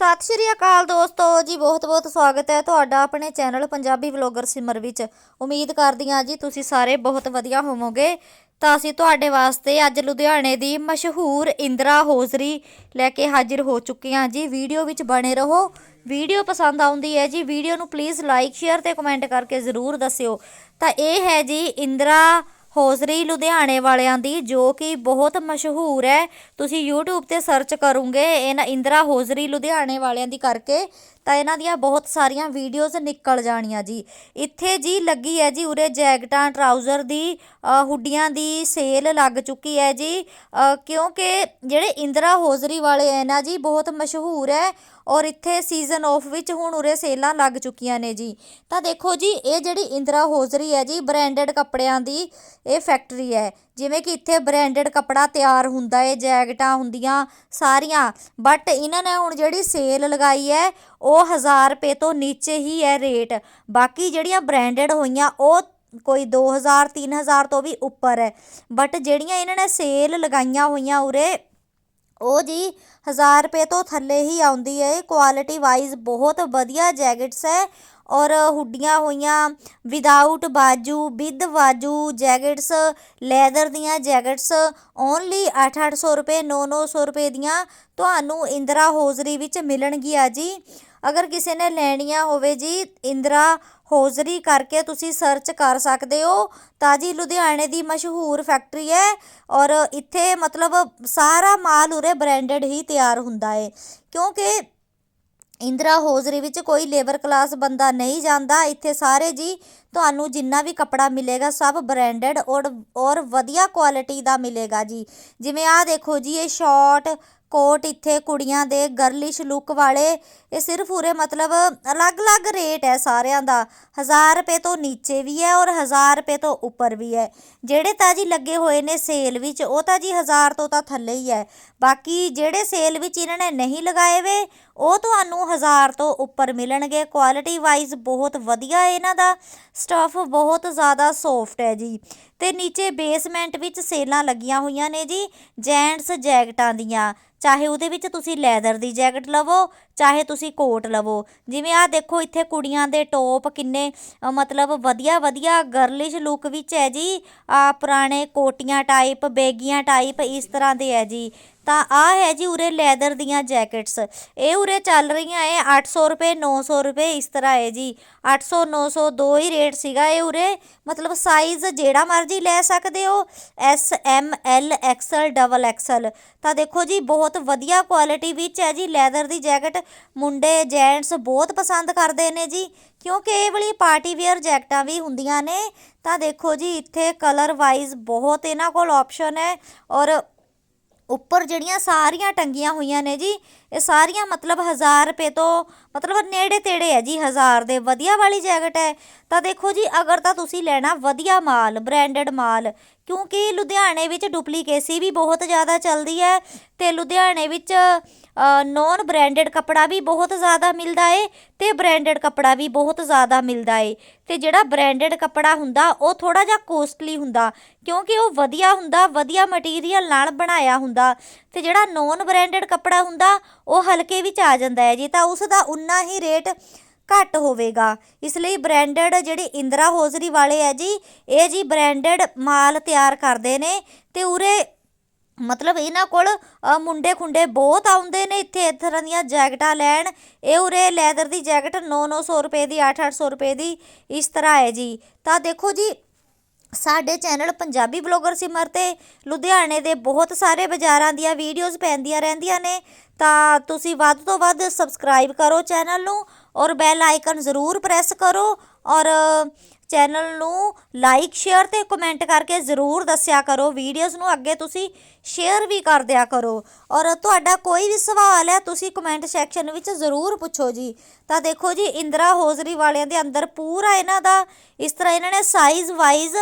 ਸਤਿ ਸ਼੍ਰੀ ਅਕਾਲ ਦੋਸਤੋ ਜੀ, ਬਹੁਤ ਬਹੁਤ ਸਵਾਗਤ ਹੈ ਤੁਹਾਡਾ ਆਪਣੇ ਚੈਨਲ ਪੰਜਾਬੀ ਵਲੌਗਰ ਸਿਮਰ ਵਿੱਚ। ਉਮੀਦ ਕਰਦੀ ਹਾਂ ਜੀ ਤੁਸੀਂ ਸਾਰੇ ਬਹੁਤ ਵਧੀਆ ਹੋਵੋਗੇ। ਤਾਂ ਅਸੀਂ ਤੁਹਾਡੇ ਵਾਸਤੇ ਅੱਜ ਲੁਧਿਆਣੇ ਦੀ ਮਸ਼ਹੂਰ ਇੰਦਰਾ ਹੋਜ਼ਰੀ ਲੈ ਕੇ ਹਾਜ਼ਰ ਹੋ ਚੁੱਕੇ ਹਾਂ ਜੀ। ਵੀਡੀਓ ਵਿੱਚ ਬਣੇ ਰਹੋ। ਵੀਡੀਓ ਪਸੰਦ ਆਉਂਦੀ ਹੈ ਜੀ, ਵੀਡੀਓ ਨੂੰ ਪਲੀਜ਼ ਲਾਈਕ ਸ਼ੇਅਰ ਤੇ ਕਮੈਂਟ ਕਰਕੇ ਜ਼ਰੂਰ ਦੱਸਿਓ। ਤਾਂ ਇਹ ਹੈ ਜੀ ਇੰਦਰਾ ਹੌਜ਼ਰੀ ਲੁਧਿਆਣੇ ਵਾਲਿਆਂ ਦੀ, ਜੋ ਕਿ ਬਹੁਤ ਮਸ਼ਹੂਰ ਹੈ। ਤੁਸੀਂ YouTube ਤੇ ਸਰਚ ਕਰੋਗੇ ਇਹਨਾਂ ਇੰਦਰਾ ਹੌਜ਼ਰੀ ਲੁਧਿਆਣੇ ਵਾਲਿਆਂ ਦੀ ਕਰਕੇ। ਤਾਂ ਇਹਨਾਂ ਦੀਆਂ ਬਹੁਤ ਸਾਰੀਆਂ ਵੀਡੀਓਜ਼ ਨਿਕਲ ਜਾਣੀਆਂ ਜੀ। ਇੱਥੇ ਜੀ ਲੱਗੀ ਹੈ ਜੀ ਉਰੇ ਜੈਕਟਾਂ ਟਰਾਊਜ਼ਰ ਦੀ ਹੁੱਡੀਆਂ ਦੀ ਸੇਲ ਲੱਗ ਚੁੱਕੀ ਹੈ ਜੀ। ਕਿਉਂਕਿ ਜਿਹੜੇ ਇੰਦਰਾ ਹੋਜ਼ਰੀ ਵਾਲੇ ਹੈ ਨਾ ਜੀ, ਬਹੁਤ ਮਸ਼ਹੂਰ ਹੈ ਔਰ ਇੱਥੇ ਸੀਜ਼ਨ ਆਫ ਵਿੱਚ ਹੁਣ ਉਰੇ ਸੇਲਾਂ ਲੱਗ ਚੁੱਕੀਆਂ ਨੇ ਜੀ। ਤਾਂ ਦੇਖੋ ਜੀ, ਇਹ ਜਿਹੜੀ ਇੰਦਰਾ ਹੋਜ਼ਰੀ ਹੈ ਜੀ ਬ੍ਰਾਂਡਡ ਕੱਪੜਿਆਂ ਦੀ ਇਹ ਫੈਕਟਰੀ ਹੈ। ਜਿਵੇਂ ਕਿ ਇੱਥੇ ਬ੍ਰਾਂਡਡ ਕੱਪੜਾ ਤਿਆਰ ਹੁੰਦਾ ਹੈ, ਜੈਕਟਾਂ ਹੁੰਦੀਆਂ ਸਾਰੀਆਂ। ਬਟ ਇਹਨਾਂ ਨੇ ਹੁਣ ਜਿਹੜੀ ਸੇਲ ਲਗਾਈ ਹੈ ਉਹ ਹਜ਼ਾਰ ਰੁਪਏ ਤੋਂ ਨੀਚੇ ਹੀ ਹੈ ਰੇਟ। ਬਾਕੀ ਜਿਹੜੀਆਂ ਬ੍ਰਾਂਡਡ ਹੋਈਆਂ, ਉਹ ਕੋਈ 2000 3000 ਤੋਂ ਵੀ ਉੱਪਰ ਹੈ। ਬਟ ਜਿਹੜੀਆਂ ਇਹਨਾਂ ਨੇ ਸੇਲ ਲਗਾਈਆਂ ਹੋਈਆਂ ਉਰੇ, ਉਹ ਜੀ 1000 ਰੁਪਏ ਤੋਂ ਥੱਲੇ ਹੀ ਆਉਂਦੀ ਹੈ। ਕੁਆਲਿਟੀ ਵਾਈਜ਼ ਬਹੁਤ ਵਧੀਆ ਜੈਕਟਸ ਹੈ। ਔਰ ਹੁੱਡੀਆਂ ਹੋਈਆਂ ਵਿਦਆਊਟ ਬਾਜੂ ਵਿਦ ਬਾਜੂ ਜੈਕਟਸ ਲੈਦਰ ਦੀਆਂ ਜੈਕਟਸ ਓਨਲੀ 8-800 ਰੁਪਏ 9-900 ਰੁਪਏ ਦੀਆਂ ਤੁਹਾਨੂੰ ਇੰਦਰਾ ਹੋਜ਼ਰੀ ਵਿੱਚ ਮਿਲਣਗੀਆਂ ਜੀ। ਅਗਰ ਕਿਸੇ ਨੇ ਲੈਣੀਆਂ ਹੋਵੇ ਜੀ, ਇੰਦਰਾ ਹੌਜ਼ਰੀ ਕਰਕੇ ਤੁਸੀਂ ਸਰਚ ਕਰ ਸਕਦੇ ਹੋ। ਤਾਂ ਜੀ ਲੁਧਿਆਣੇ ਦੀ ਮਸ਼ਹੂਰ ਫੈਕਟਰੀ ਹੈ ਔਰ ਇੱਥੇ ਮਤਲਬ ਸਾਰਾ ਮਾਲ ਉਰੇ ਬ੍ਰਾਂਡਡ ਹੀ ਤਿਆਰ ਹੁੰਦਾ ਹੈ ਕਿਉਂਕਿ ਇੰਦਰਾ ਹੌਜ਼ਰੀ ਵਿੱਚ ਕੋਈ ਲੇਬਰ ਕਲਾਸ ਬੰਦਾ ਨਹੀਂ ਜਾਂਦਾ। ਇੱਥੇ ਸਾਰੇ ਜੀ ਤੁਹਾਨੂੰ ਜਿੰਨਾ ਵੀ ਕੱਪੜਾ ਮਿਲੇਗਾ ਸਭ ਬ੍ਰਾਂਡਡ ਔਰ ਔਰ ਵਧੀਆ ਕੁਆਲਿਟੀ ਦਾ ਮਿਲੇਗਾ ਜੀ। ਜਿਵੇਂ ਆਹ ਦੇਖੋ ਜੀ, ਇਹ ਸ਼ਾਰਟ ਕੋਟ ਇੱਥੇ ਕੁੜੀਆਂ ਦੇ ਗਰਲਿਸ਼ ਲੁੱਕ ਵਾਲੇ। ਇਹ ਸਿਰਫ ਉਰੇ ਮਤਲਬ ਅਲੱਗ-ਅਲੱਗ ਰੇਟ ਹੈ ਸਾਰਿਆਂ ਦਾ। 1000 ਰੁਪਏ ਤੋਂ ਨੀਚੇ ਵੀ ਹੈ ਔਰ 1000 ਰੁਪਏ ਤੋਂ ਉੱਪਰ ਵੀ ਹੈ। ਜਿਹੜੇ ਤਾਂ ਜੀ ਲੱਗੇ ਹੋਏ ਨੇ ਸੇਲ ਵਿੱਚ, ਉਹ ਤਾਂ ਜੀ 1000 ਤੋਂ ਤਾਂ ਥੱਲੇ ਹੀ ਹੈ। ਬਾਕੀ ਜਿਹੜੇ ਸੇਲ ਵਿੱਚ ਇਹਨਾਂ ਨੇ ਨਹੀਂ ਲਗਾਏ ਵੇ ਉਹ ਤੁਹਾਨੂੰ 1000 ਤੋਂ ਉੱਪਰ ਮਿਲਣਗੇ। ਕੁਆਲਿਟੀ ਵਾਈਜ਼ ਬਹੁਤ ਵਧੀਆ ਹੈ ਇਹਨਾਂ ਦਾ। ਸਟਫ ਬਹੁਤ ਜ਼ਿਆਦਾ ਸੌਫਟ ਹੈ ਜੀ। ਤੇ ਨੀਚੇ ਬੇਸਮੈਂਟ ਵਿੱਚ ਸੇਲਾਂ ਲੱਗੀਆਂ ਹੋਈਆਂ ਨੇ ਜੀ ਜੈਂਟਸ ਜੈਕਟਾਂ ਦੀਆਂ। ਚਾਹੇ ਉਹਦੇ ਵਿੱਚ ਤੁਸੀਂ ਲੈਦਰ ਦੀ ਜੈਕਟ ਲਵੋ, ਚਾਹੇ ਤੁਸੀਂ ਕੋਟ ਲਵੋ। ਜਿਵੇਂ ਆਹ ਦੇਖੋ, ਇੱਥੇ ਕੁੜੀਆਂ ਦੇ ਟੋਪ ਕਿੰਨੇ ਮਤਲਬ ਵਧੀਆ ਵਧੀਆ ਗਰਲਿਸ਼ ਲੁੱਕ ਵਿੱਚ ਹੈ ਜੀ। ਆ ਪੁਰਾਣੇ ਕੋਟੀਆਂ ਟਾਈਪ ਬੈਗੀਆਂ ਟਾਈਪ ਇਸ ਤਰ੍ਹਾਂ ਦੇ ਹੈ ਜੀ। ਤਾਂ ਆਹ ਹੈ ਜੀ ਉਰੇ ਲੈਦਰ ਦੀਆਂ ਜੈਕਟਸ। ਇਹ ਉਰੇ ਚੱਲ ਰਹੀਆਂ ਹੈ 800 ਰੁਪਏ 900 ਰੁਪਏ ਇਸ ਤਰ੍ਹਾਂ ਹੈ ਜੀ। 800 900 ਦੋ ਹੀ ਰੇਟ ਸੀਗਾ ਇਹ ਉਰੇ। ਮਤਲਬ ਸਾਈਜ਼ ਜਿਹੜਾ ਮਰਜ਼ੀ ਲੈ ਸਕਦੇ ਹੋ। S M L XL double XL ਤਾਂ ਦੇਖੋ ਜੀ, ਬਹੁਤ ਵਧੀਆ ਕੁਆਲਿਟੀ ਵਿੱਚ ਹੈ ਜੀ ਲੈਦਰ ਦੀ ਜੈਕਟ। ਮੁੰਡੇ ਜੈਂਟਸ ਬਹੁਤ ਪਸੰਦ ਕਰਦੇ ਨੇ ਜੀ, ਕਿਉਂਕਿ ਇਹ ਵਾਲੀ ਪਾਰਟੀ ਵੇਅਰ ਜੈਕਟਾਂ ਵੀ ਹੁੰਦੀਆਂ ਨੇ। ਤਾਂ ਦੇਖੋ ਜੀ, ਇੱਥੇ ਕਲਰ ਵਾਈਜ਼ ਬਹੁਤ ਇਹਨਾਂ ਕੋਲ ਆਪਸ਼ਨ ਹੈ। ਔਰ ਉੱਪਰ ਜਿਹੜੀਆਂ ਸਾਰੀਆਂ ਟੰਗੀਆਂ ਹੋਈਆਂ ਨੇ ਜੀ ਇਹ ਸਾਰੀਆਂ ਮਤਲਬ 1000 ਰੁਪਏ ਤੋਂ ਮਤਲਬ ਨੇੜੇ ਤੇੜੇ ਹੈ ਜੀ 1000 ਦੇ, ਵਧੀਆ ਵਾਲੀ ਜੈਕਟ ਹੈ। ਤਾਂ ਦੇਖੋ ਜੀ, ਅਗਰ ਤਾਂ ਤੁਸੀਂ ਲੈਣਾ ਵਧੀਆ ਮਾਲ ਬ੍ਰਾਂਡਡ ਮਾਲ, ਕਿਉਂਕਿ ਲੁਧਿਆਣੇ ਵਿੱਚ ਡੁਪਲੀਕੇਸੀ ਵੀ ਬਹੁਤ ਜ਼ਿਆਦਾ ਚੱਲਦੀ ਹੈ ਤੇ ਲੁਧਿਆਣੇ ਵਿੱਚ ਨੋਨ ਬ੍ਰਾਂਡਡ ਕੱਪੜਾ ਵੀ ਬਹੁਤ ਜ਼ਿਆਦਾ ਮਿਲਦਾ ਏ ਤੇ ਬ੍ਰਾਂਡਡ ਕੱਪੜਾ ਵੀ ਬਹੁਤ ਜ਼ਿਆਦਾ ਮਿਲਦਾ ਏ। ਤੇ ਜਿਹੜਾ ਬ੍ਰਾਂਡਡ ਕੱਪੜਾ ਹੁੰਦਾ, ਉਹ ਥੋੜਾ ਜਿਹਾ ਕੋਸਟਲੀ ਹੁੰਦਾ, ਕਿਉਂਕਿ ਉਹ ਵਧੀਆ ਹੁੰਦਾ, ਵਧੀਆ ਮਟੀਰੀਅਲ ਨਾਲ ਬਣਾਇਆ ਹੁੰਦਾ। ਤੇ ਜਿਹੜਾ ਨੋਨ ਬ੍ਰਾਂਡਡ ਕੱਪੜਾ ਹੁੰਦਾ ਉਹ ਹਲਕੇ ਵਿੱਚ ਆ ਜਾਂਦਾ ਹੈ। ਜੀ ਤਾਂ ਉਸ ਦਾ ਉਨਾ ਹੀ ਰੇਟ ਘੱਟ ਹੋਵੇਗਾ। ਇਸ ਲਈ ਬ੍ਰਾਂਡਡ ਜਿਹੜੇ ਇੰਦਰਾ ਹੋਜ਼ਰੀ ਵਾਲੇ ਹੈ ਜੀ, ਇਹ ਜੀ ਬ੍ਰਾਂਡਡ ਮਾਲ ਤਿਆਰ ਕਰਦੇ ਨੇ ਤੇ ਉਰੇ ਮਤਲਬ ਇਹਨਾਂ ਕੋਲ ਮੁੰਡੇ ਖੁੰਡੇ ਬਹੁਤ ਆਉਂਦੇ ਨੇ ਇੱਥੇ, ਇਸ ਤਰ੍ਹਾਂ ਦੀਆਂ ਜੈਕਟਾਂ ਲੈਣ। ਇਹ ਉਰੇ ਲੈਦਰ ਦੀ ਜੈਕਟ 9-900 ਰੁਪਏ ਦੀ 8-800 ਰੁਪਏ ਦੀ ਇਸ ਤਰ੍ਹਾਂ ਹੈ ਜੀ। ਤਾਂ ਦੇਖੋ ਜੀ ਸਾਡੇ ਚੈਨਲ ਪੰਜਾਬੀ ਬਲੌਗਰ ਸਿਮਰ ਤੇ ਲੁਧਿਆਣੇ ਦੇ ਬਹੁਤ ਸਾਰੇ ਬਾਜ਼ਾਰਾਂ ਦੀਆਂ ਵੀਡੀਓਜ਼ ਪੈਂਦੀਆਂ ਰਹਿੰਦੀਆਂ ਨੇ, ਤਾਂ ਤੁਸੀਂ ਵੱਧ ਤੋਂ ਵੱਧ ਸਬਸਕ੍ਰਾਈਬ ਕਰੋ ਚੈਨਲ ਨੂੰ ਔਰ ਬੈਲ ਆਈਕਨ ਜ਼ਰੂਰ ਪ੍ਰੈਸ ਕਰੋ ਔਰ ਚੈਨਲ ਨੂੰ ਲਾਈਕ, ਸ਼ੇਅਰ ਤੇ ਕਮੈਂਟ ਕਰਕੇ ਜ਼ਰੂਰ ਦੱਸਿਆ ਕਰੋ। ਵੀਡੀਓਜ਼ ਨੂੰ ਅੱਗੇ ਤੁਸੀਂ ਸ਼ੇਅਰ ਵੀ ਕਰ ਦਿਆ ਕਰੋ। ਔਰ ਤੁਹਾਡਾ ਕੋਈ ਵੀ ਸਵਾਲ ਹੈ, ਤੁਸੀਂ ਕਮੈਂਟ ਸੈਕਸ਼ਨ ਵਿੱਚ ਜ਼ਰੂਰ ਪੁੱਛੋ ਜੀ। ਤਾਂ ਦੇਖੋ ਜੀ, ਇੰਦਰਾ ਹੋਜ਼ਰੀ ਵਾਲਿਆਂ ਦੇ ਅੰਦਰ ਪੂਰਾ ਇਹਨਾਂ ਦਾ ਇਸ ਤਰ੍ਹਾਂ ਇਹਨਾਂ ਨੇ ਸਾਈਜ਼ ਵਾਈਜ਼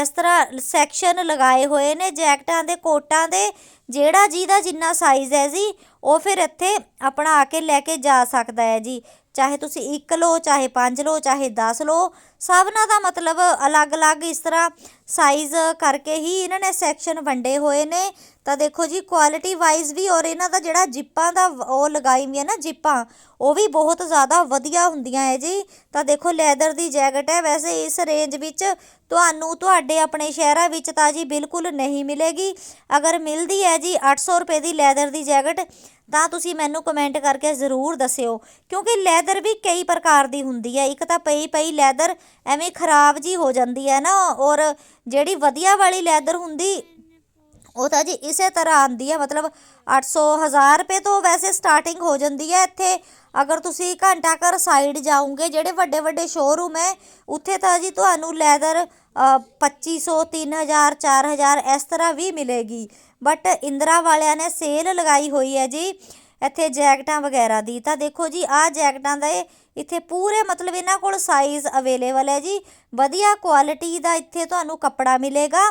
ਇਸ ਤਰ੍ਹਾਂ ਸੈਕਸ਼ਨ ਲਗਾਏ ਹੋਏ ਨੇ, ਜੈਕਟਾਂ ਦੇ, ਕੋਟਾਂ ਦੇ, ਜਿਹੜਾ ਜਿਹਦਾ ਜਿੰਨਾ ਸਾਈਜ਼ ਹੈ ਜੀ, ਉਹ ਫਿਰ ਇੱਥੇ ਆਪਣਾ ਆ ਕੇ ਲੈ ਕੇ ਜਾ ਸਕਦਾ ਹੈ ਜੀ। ਚਾਹੇ ਤੁਸੀਂ ਇੱਕ ਲਓ, ਚਾਹੇ ਪੰਜ ਲਓ, ਚਾਹੇ 10 ਲਓ ਸਭਨਾਂ ਦਾ ਮਤਲਬ ਅਲੱਗ-ਅਲੱਗ ਇਸ ਤਰ੍ਹਾਂ ਸਾਈਜ਼ ਕਰਕੇ ਹੀ ਇਹਨਾਂ ਨੇ ਸੈਕਸ਼ਨ ਵੰਡੇ ਹੋਏ ਨੇ। ਤਾਂ ਦੇਖੋ ਜੀ ਕੁਆਲਿਟੀ ਵਾਈਜ਼ ਵੀ ਔਰ ਇਹਨਾਂ ਦਾ ਜਿਹੜਾ ਜਿੱਪਾਂ ਦਾ ਉਹ ਲਗਾਈ ਵੀ ਹੈ ਨਾ ਜਿੱਪਾਂ ਉਹ ਵੀ ਬਹੁਤ ਜ਼ਿਆਦਾ ਵਧੀਆ ਹੁੰਦੀਆਂ ਹੈ ਜੀ। ਤਾਂ ਦੇਖੋ ਲੈਦਰ ਦੀ ਜੈਕਟ ਹੈ ਵੈਸੇ ਇਸ ਰੇਂਜ ਵਿੱਚ ਤੁਹਾਨੂੰ ਤੁਹਾਡੇ ਆਪਣੇ ਸ਼ਹਿਰਾਂ ਵਿੱਚ ਤਾਂ ਜੀ ਬਿਲਕੁਲ ਨਹੀਂ ਮਿਲੇਗੀ। ਅਗਰ ਮਿਲਦੀ ਹੈ ਜੀ 800 ਰੁਪਏ ਦੀ ਲੈਦਰ ਦੀ ਜੈਕਟ ਤਾਂ ਤੁਸੀਂ ਮੈਨੂੰ ਕਮੈਂਟ ਕਰਕੇ ਜ਼ਰੂਰ ਦੱਸਿਓ। ਕਿਉਂਕਿ ਲੈਦਰ ਵੀ ਕਈ ਪ੍ਰਕਾਰ ਦੀ ਹੁੰਦੀ ਹੈ ਇੱਕ ਤਾਂ ਪਈ ਪਈ ਲੈਦਰ ਐਵੇਂ ਖਰਾਬ ਜੀ ਹੋ ਜਾਂਦੀ ਹੈ ਨਾ, ਔਰ ਜਿਹੜੀ ਵਧੀਆ ਵਾਲੀ ਲੈਦਰ ਹੁੰਦੀ, ਉਹ ਤਾਂ ਜੀ ਇਸੇ ਤਰ੍ਹਾਂ ਆਂਦੀ ਹੈ। ਮਤਲਬ 800 1000 ਰੁਪਏ ਤੋਂ ਵੈਸੇ ਸਟਾਰਟਿੰਗ ਹੋ ਜਾਂਦੀ ਹੈ ਇੱਥੇ। ਅਗਰ ਤੁਸੀਂ ਘੰਟਾ ਘਰ ਸਾਈਡ ਜਾਓਗੇ, ਜਿਹੜੇ ਵੱਡੇ ਵੱਡੇ ਸ਼ੋਰੂਮ ਹੈ, ਉੱਥੇ ਤਾਂ ਜੀ ਤੁਹਾਨੂੰ ਲੈਦਰ 2500 3000 4000 ਇਸ ਤਰ੍ਹਾਂ ਵੀ ਮਿਲੇਗੀ। ਬਟ ਇੰਦਰਾ ਵਾਲਿਆਂ ਨੇ ਸੇਲ ਲਗਾਈ ਹੋਈ ਹੈ ਜੀ। ਇੱਥੇ ਜੈਕਟਾਂ ਵਗੈਰਾ ਦੀ। ਤਾਂ ਦੇਖੋ ਜੀ, ਆਹ ਜੈਕਟਾਂ ਦਾ ਇਹ, ਇੱਥੇ ਪੂਰੇ ਮਤਲਬ ਇਹਨਾਂ ਕੋਲ ਸਾਈਜ਼ ਅਵੇਲੇਬਲ ਹੈ ਜੀ। ਵਧੀਆ ਕੁਆਲਿਟੀ ਦਾ ਇੱਥੇ ਤੁਹਾਨੂੰ ਕੱਪੜਾ ਮਿਲੇਗਾ।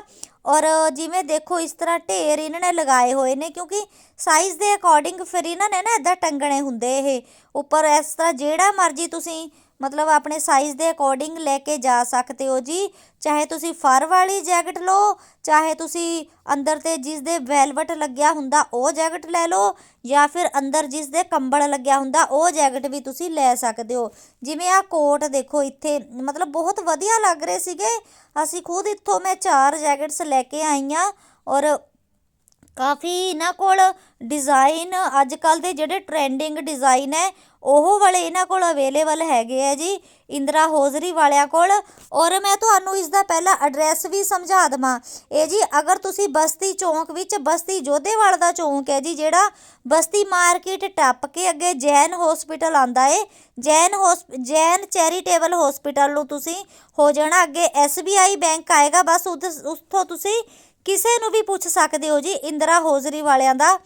ਔਰ ਜਿਵੇਂ ਦੇਖੋ, ਇਸ ਤਰ੍ਹਾਂ ਢੇਰ ਇਹਨਾਂ ਨੇ ਲਗਾਏ ਹੋਏ ਨੇ, ਕਿਉਂਕਿ ਸਾਈਜ਼ ਦੇ ਅਕੋਰਡਿੰਗ ਫਿਰ ਇਹਨਾਂ ਨੇ ਨਾ ਇਦਾਂ ਟੰਗਣੇ ਹੁੰਦੇ ਇਹ। ਉੱਪਰ ਇਸ ਤਰ੍ਹਾਂ ਜਿਹੜਾ ਮਰਜ਼ੀ ਤੁਸੀਂ ਮਤਲਬ ਆਪਣੇ ਸਾਈਜ਼ ਦੇ ਅਕੋਰਡਿੰਗ ਲੈ ਕੇ ਜਾ ਸਕਦੇ ਹੋ ਜੀ। ਚਾਹੇ ਤੁਸੀਂ ਫਰ ਵਾਲੀ ਜੈਕਟ ਲਓ, ਚਾਹੇ ਤੁਸੀਂ ਅੰਦਰ ਤੇ ਜਿਸ ਦੇ ਵੈਲਵਟ ਲੱਗਿਆ ਹੁੰਦਾ ਉਹ ਜੈਕਟ ਲੈ ਲਓ, ਜਾਂ ਫਿਰ ਅੰਦਰ ਜਿਸ ਦੇ ਕੰਬਲ ਲੱਗਿਆ ਹੁੰਦਾ ਉਹ ਜੈਕਟ ਵੀ ਤੁਸੀਂ ਲੈ ਸਕਦੇ ਹੋ। ਜਿਵੇਂ ਆ ਕੋਟ ਦੇਖੋ ਇੱਥੇ, ਮਤਲਬ ਬਹੁਤ ਵਧੀਆ ਲੱਗ ਰਹੇ ਸੀਗੇ। ਅਸੀਂ ਖੁਦ ਇੱਥੋਂ ਮੈਂ ਚਾਰ ਜੈਕਟਸ ਲੈ ਕੇ ਆਈ ਆਈਆਂ ਔਰ ਕਾਫੀ ਇਹਨਾਂ ਕੋਲ ਡਿਜ਼ਾਈਨ ਅੱਜ ਕੱਲ੍ਹ ਦੇ ਜਿਹੜੇ ਟਰੈਂਡਿੰਗ ਡਿਜ਼ਾਈਨ ਹੈ, ਉਹ ਵਾਲੇ ਇਹਨਾਂ ਕੋਲ ਅਵੇਲੇਬਲ ਹੈਗੇ ਹੈ ਜੀ, ਇੰਦਰਾ ਹੌਜ਼ਰੀ ਵਾਲਿਆਂ ਕੋਲ। ਔਰ ਮੈਂ ਤੁਹਾਨੂੰ ਇਸ ਦਾ ਪਹਿਲਾ ਐਡਰੈਸ ਵੀ ਸਮਝਾ ਦਵਾਂ। ਇਹ ਜੀ, ਅਗਰ ਤੁਸੀਂ ਬਸਤੀ ਚੌਂਕ ਵਿੱਚ, ਬਸਤੀ ਜੋਧੇਵਾਲ ਦਾ ਚੌਂਕ ਹੈ ਜੀ, ਜਿਹੜਾ ਬਸਤੀ ਮਾਰਕੀਟ ਟੱਪ ਕੇ ਅੱਗੇ ਜੈਨ ਹਸਪੀਟਲ ਆਂਦਾ ਏ, ਜੈਨ ਹੌਸ ਜੈਨ ਚੈਰੀਟੇਬਲ ਹਸਪੀਟਲ ਨੂੰ ਤੁਸੀਂ ਹੋ ਜਾਣਾ, ਅੱਗੇ SBI ਬੈਂਕ ਆਏਗਾ, ਬਸ ਉਧ- ਉੱਥੋਂ ਤੁਸੀਂ ਕਿਸੇ ਨੂੰ ਵੀ ਪੁੱਛ ਸਕਦੇ ਹੋ ਜੀ, ਇੰਦਰਾ ਹੋਜ਼ਰੀ ਵਾਲਿਆਂ ਦਾ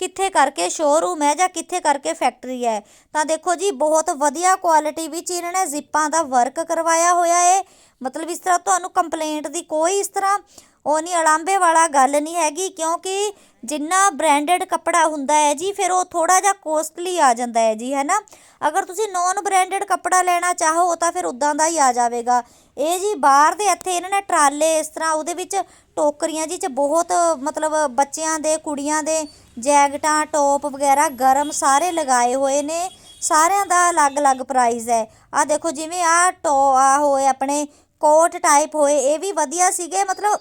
ਕਿੱਥੇ ਕਰਕੇ ਸ਼ੋਰੂਮ ਹੈ ਜਾਂ ਕਿੱਥੇ ਕਰਕੇ ਫੈਕਟਰੀ ਹੈ? ਤਾਂ ਦੇਖੋ ਜੀ, ਬਹੁਤ ਵਧੀਆ ਕੁਆਲਿਟੀ ਵਿੱਚ ਇਹਨਾਂ ਨੇ ਜ਼ਿੱਪਾਂ ਦਾ ਵਰਕ ਕਰਵਾਇਆ ਹੋਇਆ ਹੈ ਮਤਲਬ ਇਸ ਤਰ੍ਹਾਂ ਤੁਹਾਨੂੰ ਕੰਪਲੇਂਟ ਦੀ ਕੋਈ ਇਸ ਤਰ੍ਹਾਂ ਉਹ ਨਹੀਂ ਅਲਾਂਬੇ ਵਾਲਾ ਗੱਲ ਨਹੀਂ ਹੈਗੀ, ਕਿਉਂਕਿ ਜਿੰਨਾ ਬ੍ਰਾਂਡਡ ਕੱਪੜਾ ਹੁੰਦਾ ਹੈ ਜੀ, ਫਿਰ ਉਹ ਥੋੜਾ ਜਿਹਾ ਕੋਸਟਲੀ ਆ ਜਾਂਦਾ ਹੈ ਜੀ, ਹੈ ਨਾ? ਅਗਰ ਤੁਸੀਂ ਨੋਨ ਬ੍ਰਾਂਡਡ ਕੱਪੜਾ ਲੈਣਾ ਚਾਹੋ ਤਾਂ ਫਿਰ ਉਦਾਂ ਦਾ ਹੀ ਆ ਜਾਵੇਗਾ। ਇਹ ਜੀ ਬਾਹਰ ਦੇ ਇੱਥੇ ਇਹਨਾਂ ਨੇ ਟਰਾਲੇ ਇਸ ਤਰ੍ਹਾਂ ਉਹਦੇ ਵਿੱਚ ਟੋਕਰੀਆਂ ਜੀ, ਚ ਬਹੁਤ ਮਤਲਬ ਬੱਚਿਆਂ ਦੇ, ਕੁੜੀਆਂ ਦੇ ਜੈਕਟਾਂ, ਟੋਪ ਵਗੈਰਾ ਗਰਮ ਸਾਰੇ ਲਗਾਏ ਹੋਏ ਨੇ। ਸਾਰਿਆਂ ਦਾ ਅਲੱਗ-ਅਲੱਗ ਪ੍ਰਾਈਸ ਹੈ। ਆ ਦੇਖੋ, ਜਿਵੇਂ ਆ ਟੋ ਆ ਹੋਏ ਆਪਣੇ ਕੋਟ ਟਾਈਪ ਹੋਏ, ਇਹ ਵੀ ਵਧੀਆ ਸੀਗੇ, ਮਤਲਬ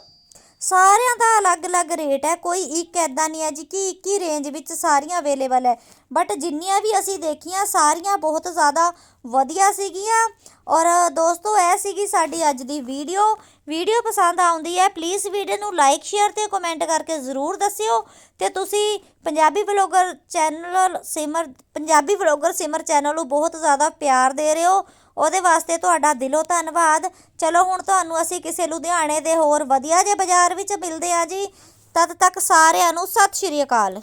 ਸਾਰਿਆਂ ਦਾ ਅਲੱਗ-ਅਲੱਗ ਰੇਟ ਹੈ, ਕੋਈ ਇੱਕ ਐਦਾਂ ਨਹੀਂ ਹੈ ਜੀ ਕਿ ਇੱਕ ਹੀ ਰੇਂਜ ਵਿੱਚ ਸਾਰੀਆਂ ਅਵੇਲੇਬਲ ਹੈ। ਬਟ ਜਿੰਨੀਆਂ ਵੀ ਅਸੀਂ ਦੇਖੀਆਂ, ਸਾਰੀਆਂ ਬਹੁਤ ਜ਼ਿਆਦਾ ਵਧੀਆ ਸੀਗੀਆਂ। ਔਰ ਦੋਸਤੋ, ਇਹ ਸੀਗੀ ਸਾਡੀ ਅੱਜ ਦੀ ਵੀਡੀਓ ਵੀਡੀਓ ਪਸੰਦ ਆਉਂਦੀ ਹੈ ਪਲੀਜ਼ ਵੀਡੀਓ ਨੂੰ ਲਾਈਕ ਸ਼ੇਅਰ ਤੇ ਕਮੈਂਟ ਕਰਕੇ ਜ਼ਰੂਰ ਦੱਸਿਓ। ਤੇ ਤੁਸੀਂ Punjabi vlogger channel Simar Punjabi vlogger Simar channel ਨੂੰ ਬਹੁਤ ਜ਼ਿਆਦਾ ਪਿਆਰ ਦੇ ਰਹੇ ਹੋ। ਉਹਦੇ ਵਾਸਤੇ ਤੁਹਾਡਾ ਦਿਲੋਂ ਧੰਨਵਾਦ। ਚਲੋ ਹੁਣ ਤੁਹਾਨੂੰ ਅਸੀਂ ਕਿਸੇ ਲੁਧਿਆਣੇ ਦੇ ਹੋਰ ਵਧੀਆ ਜਿਹੇ ਬਾਜ਼ਾਰ ਵਿੱਚ ਮਿਲਦੇ ਆ ਜੀ। ਤਦ ਤੱਕ ਸਾਰਿਆਂ ਨੂੰ ਸਤਿ ਸ਼੍ਰੀ ਅਕਾਲ।